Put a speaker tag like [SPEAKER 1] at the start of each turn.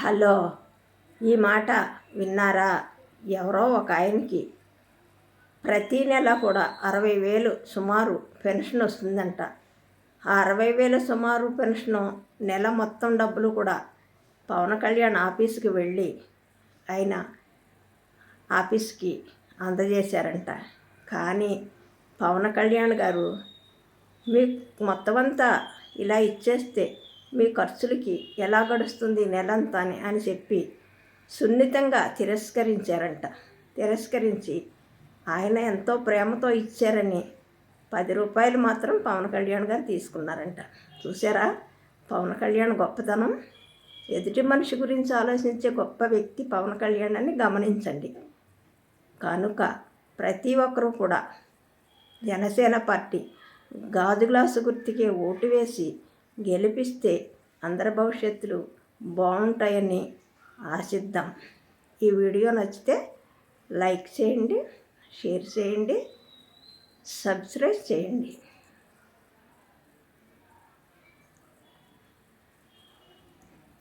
[SPEAKER 1] hello ఈ మాట విన్నారా ఎవరో ఒక ఆయనకి ప్రతీ నెల కూడా అరవై వేలు సుమారు పెన్షన్ వస్తుందంట ఆ అరవై వేలు సుమారు పెన్షను నెల మొత్తం డబ్బులు కూడా పవన్ కళ్యాణ్ ఆఫీస్కి వెళ్ళి ఆయన ఆఫీస్కి అందజేశారంట కానీ పవన్ కళ్యాణ్ గారు మీకు మొత్తం అంతా ఇలా ఇచ్చేస్తే మీ ఖర్చులకి ఎలా గడుస్తుంది నెలంతా అని చెప్పి సున్నితంగా తిరస్కరించారంట తిరస్కరించి ఆయన ఎంతో ప్రేమతో ఇచ్చారని పది రూపాయలు మాత్రం పవన్ కళ్యాణ్ గారు తీసుకున్నారంట చూసారా పవన్ కళ్యాణ్ గొప్పతనం ఎదుటి మనిషి గురించి ఆలోచించే గొప్ప వ్యక్తి పవన్ కళ్యాణ్ అని గమనించండి కనుక ప్రతి ఒక్కరూ కూడా జనసేన పార్టీ గాజు గ్లాసు గుర్తికే ఓటు వేసి గెలిపిస్తే అందరి భవిష్యత్తులు బాగుంటాయని ఆశిద్దాం ఈ వీడియో నచ్చితే లైక్ చేయండి షేర్ చేయండి సబ్స్క్రైబ్ చేయండి